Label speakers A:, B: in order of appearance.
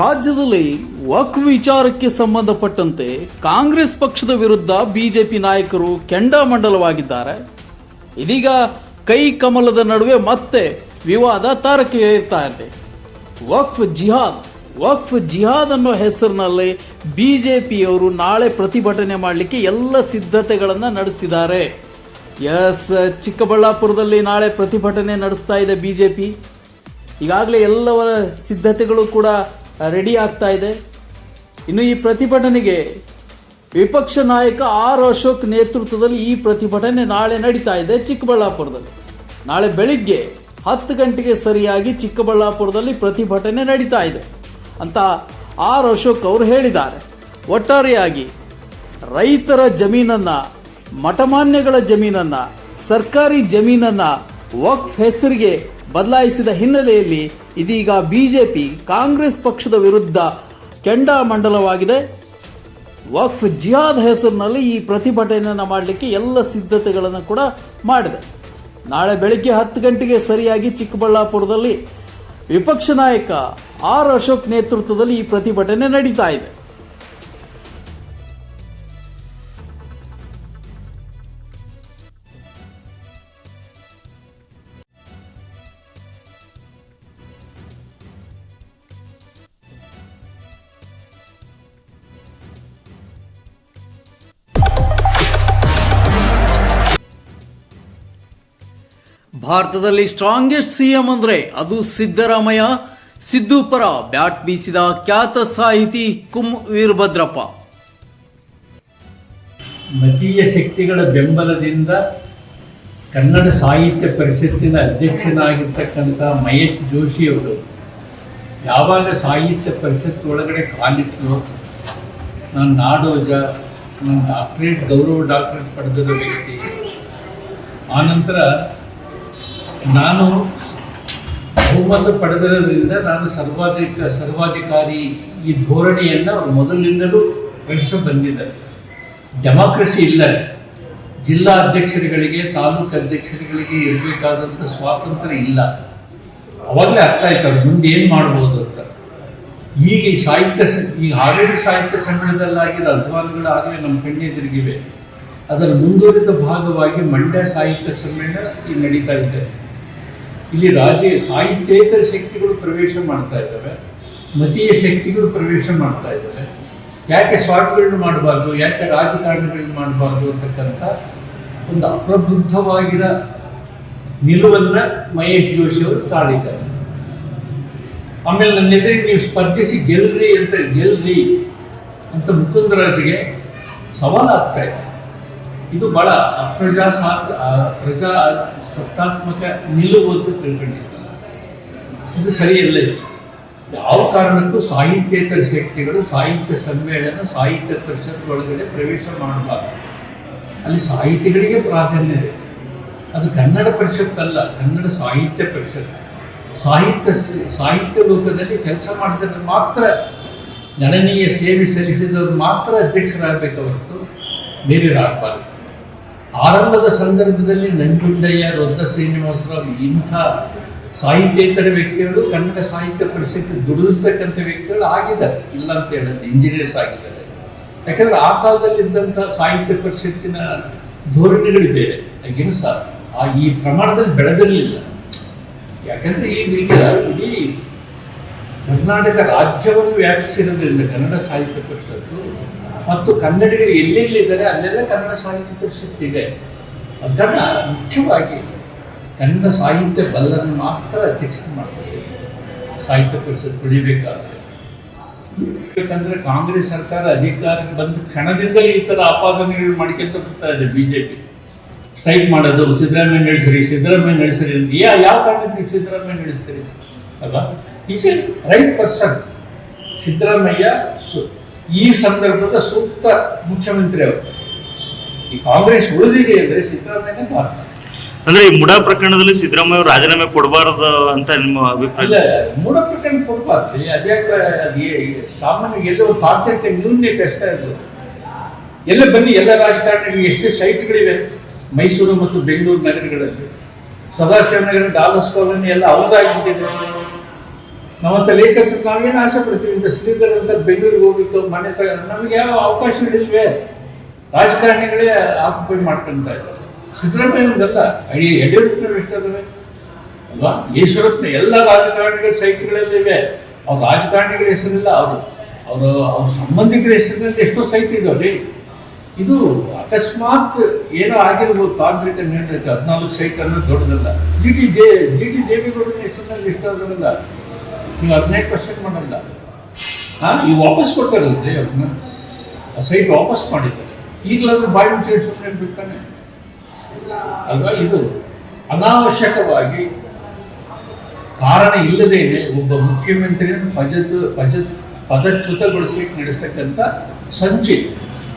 A: ರಾಜ್ಯದಲ್ಲಿ ವಕ್ ವಿಚಾರಕ್ಕೆ ಸಂಬಂಧಪಟ್ಟಂತೆ ಕಾಂಗ್ರೆಸ್ ಪಕ್ಷದ ವಿರುದ್ಧ ಬಿಜೆಪಿ ನಾಯಕರು ಕೆಂಡಾಮಂಡಲವಾಗಿದ್ದಾರೆ ಇದೀಗ ಕೈ ಕಮಲದ ನಡುವೆ ಮತ್ತೆ ವಿವಾದ ತಾರಕ ಏರ್ತಾ ಇದೆ. ವಕ್ಫ್ ಜಿಹಾದ್ ವಕ್ಫ್ ಜಿಹಾದ್ ಅನ್ನೋ ಹೆಸರಿನಲ್ಲಿ ಬಿಜೆಪಿಯವರು ನಾಳೆ ಪ್ರತಿಭಟನೆ ಮಾಡಲಿಕ್ಕೆ ಎಲ್ಲ ಸಿದ್ಧತೆಗಳನ್ನು ನಡೆಸಿದ್ದಾರೆ. ಎಸ್, ಚಿಕ್ಕಬಳ್ಳಾಪುರದಲ್ಲಿ ನಾಳೆ ಪ್ರತಿಭಟನೆ ನಡೆಸ್ತಾ ಇದೆ ಬಿಜೆಪಿ. ಈಗಾಗಲೇ ಎಲ್ಲವರ ಸಿದ್ಧತೆಗಳು ಕೂಡ ರೆಡಿ ಆಗ್ತಾ ಇದೆ. ಇನ್ನು ಈ ಪ್ರತಿಭಟನೆಗೆ ವಿಪಕ್ಷ ನಾಯಕ ಆರ್ ಅಶೋಕ್ ನೇತೃತ್ವದಲ್ಲಿ ಈ ಪ್ರತಿಭಟನೆ ನಾಳೆ ನಡೀತಾ ಇದೆ ಚಿಕ್ಕಬಳ್ಳಾಪುರದಲ್ಲಿ. ನಾಳೆ ಬೆಳಿಗ್ಗೆ ಹತ್ತು ಗಂಟೆಗೆ ಸರಿಯಾಗಿ ಚಿಕ್ಕಬಳ್ಳಾಪುರದಲ್ಲಿ ಪ್ರತಿಭಟನೆ ನಡೀತಾ ಇದೆ ಅಂತ ಆರ್ ಅಶೋಕ್ ಅವರು ಹೇಳಿದ್ದಾರೆ. ಒಟ್ಟಾರೆಯಾಗಿ ರೈತರ ಜಮೀನನ್ನ, ಮಠಮಾನ್ಯಗಳ ಜಮೀನನ್ನ, ಸರ್ಕಾರಿ ಜಮೀನನ್ನ ವಕ್ಫ್ ಹೆಸರಿಗೆ ಬದಲಾಯಿಸಿದ ಹಿನ್ನೆಲೆಯಲ್ಲಿ ಇದೀಗ ಬಿಜೆಪಿ ಕಾಂಗ್ರೆಸ್ ಪಕ್ಷದ ವಿರುದ್ಧ ಕೆಂಡಾಮಂಡಲವಾಗಿದೆ ವಕ್ಫ್ ಜಿಹಾದ್ ಹೆಸರಿನಲ್ಲಿ ಈ ಪ್ರತಿಭಟನೆಯನ್ನು ಮಾಡಲಿಕ್ಕೆ ಎಲ್ಲ ಸಿದ್ಧತೆಗಳನ್ನು ಕೂಡ ಮಾಡಿದೆ. ನಾಳೆ ಬೆಳಗ್ಗೆ ಹತ್ತು ಗಂಟೆಗೆ ಸರಿಯಾಗಿ ಚಿಕ್ಕಬಳ್ಳಾಪುರದಲ್ಲಿ ವಿಪಕ್ಷ ನಾಯಕ ಆರ್ ಅಶೋಕ್ ನೇತೃತ್ವದಲ್ಲಿ ಈ ಪ್ರತಿಭಟನೆ ನಡೀತಾ ಇದೆ. ಭಾರತದಲ್ಲಿ ಸ್ಟ್ರಾಂಗೆಸ್ಟ್ ಸಿಎಂ ಅಂದ್ರೆ ಅದು ಸಿದ್ದರಾಮಯ್ಯ, ಸಿದ್ದು ಪರ ಬ್ಯಾಟ್ ಬೀಸಿದ ಖ್ಯಾತ ಸಾಹಿತಿ ಕುಂ ವೀರಭದ್ರಪ್ಪ.
B: ಮತೀಯ ಶಕ್ತಿಗಳ ಬೆಂಬಲದಿಂದ ಕನ್ನಡ ಸಾಹಿತ್ಯ ಪರಿಷತ್ತಿನ ಅಧ್ಯಕ್ಷನಾಗಿರ್ತಕ್ಕಂಥ ಮಹೇಶ್ ಜೋಶಿಯವರು ಯಾವಾಗ ಸಾಹಿತ್ಯ ಪರಿಷತ್ ಒಳಗಡೆ ಕಾಲಿಟ್ಟರು ನಾನು ನಾಡೋಜ, ನಾನು ಡಾಕ್ಟ್ರೇಟ್, ಗೌರವ ಡಾಕ್ಟ್ರೇಟ್ ಪಡೆದಿರೋ ವ್ಯಕ್ತಿ. ಆನಂತರ ನಾನು ಬಹುಮತ ಪಡೆದಿರೋದ್ರಿಂದ ನಾನು ಸರ್ವಾಧಿಕ ಸರ್ವಾಧಿಕಾರಿ ಈ ಧೋರಣೆಯನ್ನು ಅವರು ಮೊದಲಿನಿಂದಲೂ ನಡೆಸಿ ಬಂದಿದ್ದಾರೆ ಡೆಮಾಕ್ರಸಿ ಇಲ್ಲ. ಜಿಲ್ಲಾ ಅಧ್ಯಕ್ಷರುಗಳಿಗೆ, ತಾಲೂಕು ಅಧ್ಯಕ್ಷರುಗಳಿಗೆ ಇರಬೇಕಾದಂಥ ಸ್ವಾತಂತ್ರ್ಯ ಇಲ್ಲ. ಅವಾಗಲೇ ಅರ್ಥ ಆಯ್ತು, ಅವ್ರು ಮುಂದೆ ಏನು ಮಾಡ್ಬೋದು ಅಂತ. ಈಗ ಈ ಸಾಹಿತ್ಯ ಈ ಹಾವೇರಿ ಸಾಹಿತ್ಯ ಸಮ್ಮೇಳನದಲ್ಲಾಗಿದ್ದ ಅಧ್ವಾನಗಳಾಗಲೇ ನಮ್ಮ ಕಣ್ಣೆದುರಿಗಿವೆ. ಅದರ ಮುಂದುವರಿದ ಭಾಗವಾಗಿ ಮಂಡ್ಯ ಸಾಹಿತ್ಯ ಸಮ್ಮೇಳನ ಈ ನಡೀತಾ ಇದೆ. ಇಲ್ಲಿ ರಾಜ್ಯ ಸಾಹಿತ್ಯೇತರ ಶಕ್ತಿಗಳು ಪ್ರವೇಶ ಮಾಡ್ತಾ ಇದ್ದಾವೆ, ಮತೀಯ ಶಕ್ತಿಗಳು ಪ್ರವೇಶ ಮಾಡ್ತಾ ಇದ್ದಾವೆ. ಯಾಕೆ ಸ್ವಾಟ್ಗಳನ್ನ ಮಾಡಬಾರ್ದು, ಯಾಕೆ ರಾಜಕಾರಣಗಳನ್ನ ಮಾಡಬಾರ್ದು ಅಂತಕ್ಕಂಥ ಒಂದು ಅಪ್ರಬುದ್ಧವಾಗಿರೋ ನಿಲುವನ್ನ ಮಹೇಶ್ ಜೋಶಿ ಅವರು ತಾಳಿದ್ದಾರೆ. ಆಮೇಲೆ ನನ್ನ ಎದುರಿಗೆ ನೀವು ಸ್ಪರ್ಧಿಸಿ ಗೆಲ್ರಿ ಅಂತ ಗೆಲ್ರಿ ಅಂತ ಮುಕುಂದರಾಜಿಗೆ ಸವಾಲಾಗ್ತಾ ಇದೆ. ಇದು ಬಹಳ ಪ್ರಜಾಸಾ ಪ್ರಜಾ ಸತ್ತಾತ್ಮಕ ನಿಲುವು ಅಂತ ತಿಳ್ಕೊಂಡಿದ್ದ ಇದು ಸರಿಯಲ್ಲ. ಯಾವ ಕಾರಣಕ್ಕೂ ಸಾಹಿತ್ಯೇತರ ಶಕ್ತಿಗಳು, ಸಾಹಿತ್ಯ ಸಮ್ಮೇಳನ, ಸಾಹಿತ್ಯ ಪರಿಷತ್ ಒಳಗಡೆ ಪ್ರವೇಶ ಮಾಡಬಾರ್ದು. ಅಲ್ಲಿ ಸಾಹಿತಿಗಳಿಗೆ ಪ್ರಾಧಾನ್ಯ ಇದೆ. ಅದು ಕನ್ನಡ ಪರಿಷತ್ ಅಲ್ಲ, ಕನ್ನಡ ಸಾಹಿತ್ಯ ಪರಿಷತ್. ಸಾಹಿತ್ಯ ಸಾಹಿತ್ಯ ಲೋಕದಲ್ಲಿ ಕೆಲಸ ಮಾಡಿದ್ರೆ ಮಾತ್ರ, ಗಣನೀಯ ಸೇವೆ ಸಲ್ಲಿಸಿದವರು ಮಾತ್ರ ಅಧ್ಯಕ್ಷರಾಗಬೇಕು ಹೊರತು ಬೇರೆಯವರಾಗಬಾರ್ದು ಆರಂಭದ ಸಂದರ್ಭದಲ್ಲಿ ನಂಜುಂಡಯ್ಯ ರೊದ್ದ ಶ್ರೀನಿವಾಸರಾವ್ ಇಂಥ ಸಾಹಿತ್ಯೇತರ ವ್ಯಕ್ತಿಗಳು, ಕನ್ನಡ ಸಾಹಿತ್ಯ ಪರಿಷತ್ ದುಡಿದಿರ್ತಕ್ಕಂಥ ವ್ಯಕ್ತಿಗಳು ಆಗಿದ್ದಾರೆ. ಇಲ್ಲ ಅಂತ ಹೇಳಿದ್ರೆ ಇಂಜಿನಿಯರ್ಸ್ ಆಗಿದ್ದಾರೆ. ಯಾಕಂದ್ರೆ ಆ ಕಾಲದಲ್ಲಿ ಕಾಲದಲ್ಲಿದ್ದಂಥ ಸಾಹಿತ್ಯ ಪರಿಷತ್ತಿನ ಧೋರಣೆಗಳು ಬೇರೆ ಆಗಿನೂ ಸಹ ಈ ಪ್ರಮಾಣದಲ್ಲಿ ಬೆಳೆದಿರಲಿಲ್ಲ. ಯಾಕಂದ್ರೆ ಈಗ ಈಗ ಇಡೀ ಕರ್ನಾಟಕ ರಾಜ್ಯವನ್ನು ವ್ಯಾಪಿಸಿರೋದ್ರಿಂದ ಕನ್ನಡ ಸಾಹಿತ್ಯ ಪರಿಷತ್ತು ಮತ್ತು ಕನ್ನಡಿಗರು ಎಲ್ಲೆಲ್ಲಿದ್ದಾರೆ ಅಲ್ಲೆಲ್ಲ ಕನ್ನಡ ಸಾಹಿತ್ಯ ಪರಿಷತ್ತಿದೆ ಇದೆ. ಅದನ್ನ ಮುಖ್ಯವಾಗಿ ಕನ್ನಡ ಸಾಹಿತ್ಯ ಬಲ್ಲನ್ನು ಮಾತ್ರ ಅಧ್ಯಕ್ಷ ಮಾಡ್ತಾರೆ. ಸಾಹಿತ್ಯ ಪರಿಷತ್ ಉಳಿಬೇಕಾದ್ರೆ. ಯಾಕಂದ್ರೆ ಕಾಂಗ್ರೆಸ್ ಸರ್ಕಾರ ಅಧಿಕಾರಕ್ಕೆ ಬಂದ ಕ್ಷಣದಿಂದಲೇ ಈ ಥರ ಆಪಾದನೆಗಳು ಮಾಡ್ಕೊಂತ ಬರ್ತಾ ಇದೆ ಬಿಜೆಪಿ. ಸ್ಟ್ರೈಕ್ ಮಾಡೋದು, ಸಿದ್ದರಾಮಯ್ಯ ನಡೆಸಿರಿ, ಸಿದ್ದರಾಮಯ್ಯ ಯಾ ಯಾವ ಕಾರಣಕ್ಕೆ ಸಿದ್ದರಾಮಯ್ಯ ನಡೆಸ್ತೀರಿ? ಅಲ್ವಾ? Is a right person Siddaramaiah ಸು- ಈ ಸಂದರ್ಭದ ಸೂಕ್ತ ಮುಖ್ಯಮಂತ್ರಿ ಅವರು. ಈ ಕಾಂಗ್ರೆಸ್ ಉಳಿದಿದೆ ಅಂದರೆ ಸಿದ್ದರಾಮಯ್ಯನೇ ಕಾರಣ.
C: ಅಂದ್ರೆ ಈ ಮುಡಾ ಪ್ರಕರಣದಲ್ಲಿ ಸಿದ್ದರಾಮಯ್ಯ ಅವರು ರಾಜೀನಾಮೆ ಕೊಡಬಾರದು ಅಂತ ನಿಮ್ಮ ಅಭಿಪ್ರಾಯ?
B: ಮೂಡ ಪ್ರಕರಣ ಕೊಡಬಾರ್ದು. ಅದ್ಯಾಕೆ ಅದು ಸಾಮಾನ್ಯ ಎಲ್ಲ ತಾಂತ್ರಿಕ ನ್ಯೂನ್ಯತೆ ಅಷ್ಟೇ ಅದು ಎಲ್ಲ ಬನ್ನಿ ಎಲ್ಲ ರಾಜಕಾರಣಿಗಳು ಎಷ್ಟೇ ಸೈಟ್ಗಳಿವೆ. ಮೈಸೂರು ಮತ್ತು ಬೆಂಗಳೂರು ನಗರಗಳಲ್ಲಿ. ಸದಾಶಿವನಗರ ಡಾಲಸ್ ಕಾಲೋನಿ ಎಲ್ಲ ಅವದಾಗಿಬಿಟ್ಟಿದೆ ನಮ್ಮಂತ ಲೇಖಕರು ನಾವೇನು ಆಶೆ ಪಡ್ತೀವಿ ಇಂಥ ಶ್ರೀಧರ್ ಅಂತ ಬೆಂಗಳೂರಿಗೆ ಹೋಗಿತ್ತು ಮನೆ ತಗ ನಮಗೆ ಯಾವ ಅವಕಾಶಗಳಿಲ್ವೇ ರಾಜಕಾರಣಿಗಳೇ ಆಕ್ಯುಪೈ ಮಾಡ್ಕೊಂತ ಇದ್ದಾರೆ. ಸಿದ್ದರಾಮಯ್ಯಂದಲ್ಲ ಅಡಿ ಯಡಿಯೂರಪ್ಪನವ್ರು ಎಷ್ಟಾದವೆ ಅಲ್ವಾ? ಈಶ್ವರಪ್ಪನ ಎಲ್ಲ ರಾಜಕಾರಣಿಗಳ ಸೈಟ್ಗಳಲ್ಲಿವೆ ಅವ್ರ ರಾಜಕಾರಣಿಗಳ ಹೆಸರಿಲ್ಲ, ಅವರು ಅವರು ಅವ್ರ ಸಂಬಂಧಿಕರ ಹೆಸರಿನಲ್ಲಿ ಎಷ್ಟೋ ಸೈಟ್ ಇದಾವೆ ಇದು ಅಕಸ್ಮಾತ್ ಏನೋ ಆಗಿರ್ಬೋದು, ತಾಂತ್ರಿಕ ನಿರ್ಣಯ ಹದಿನಾಲ್ಕು ಸೈಟ್ ಅನ್ನೋದು ದೊಡ್ಡದಲ್ಲ. ಡಿ ಟಿ ದೇ ಡಿ ಟಿ ದೇವೇಗೌಡನ ಹೆಸರಿನಲ್ಲಿ ಇಷ್ಟ ಆಗೋದಿಲ್ಲ ನೀವು ಹದಿನೈದು ಪರ್ಸೆಂಟ್ ಮಾಡಲ್ಲ. ಹಾಂ ಈಗ ವಾಪಸ್ ಕೊಡ್ತಾರಲ್ರಿ ಅವ್ರನ್ನ. ಆ ಸೈಟ್ ವಾಪಸ್ ಮಾಡಿದ್ದಾರೆ. ಈಗಲಾದ್ರೂ ಬಾಯಿ ಮುಚ್ಚಿ ಸುಮ್ಮನೆ ಬಿಡ್ತಾನೆ. ಅಲ್ವಾ? ಇದು ಅನಾವಶ್ಯಕವಾಗಿ ಕಾರಣ ಇಲ್ಲದೇನೆ ಒಬ್ಬ ಮುಖ್ಯಮಂತ್ರಿಯನ್ನು ಪಜತ್ ಪಜ ಪದಚ್ಯುತಗೊಳಿಸ್ಲಿಕ್ಕೆ ನಡೆಸ್ತಕ್ಕಂಥ ಸಂಚಿ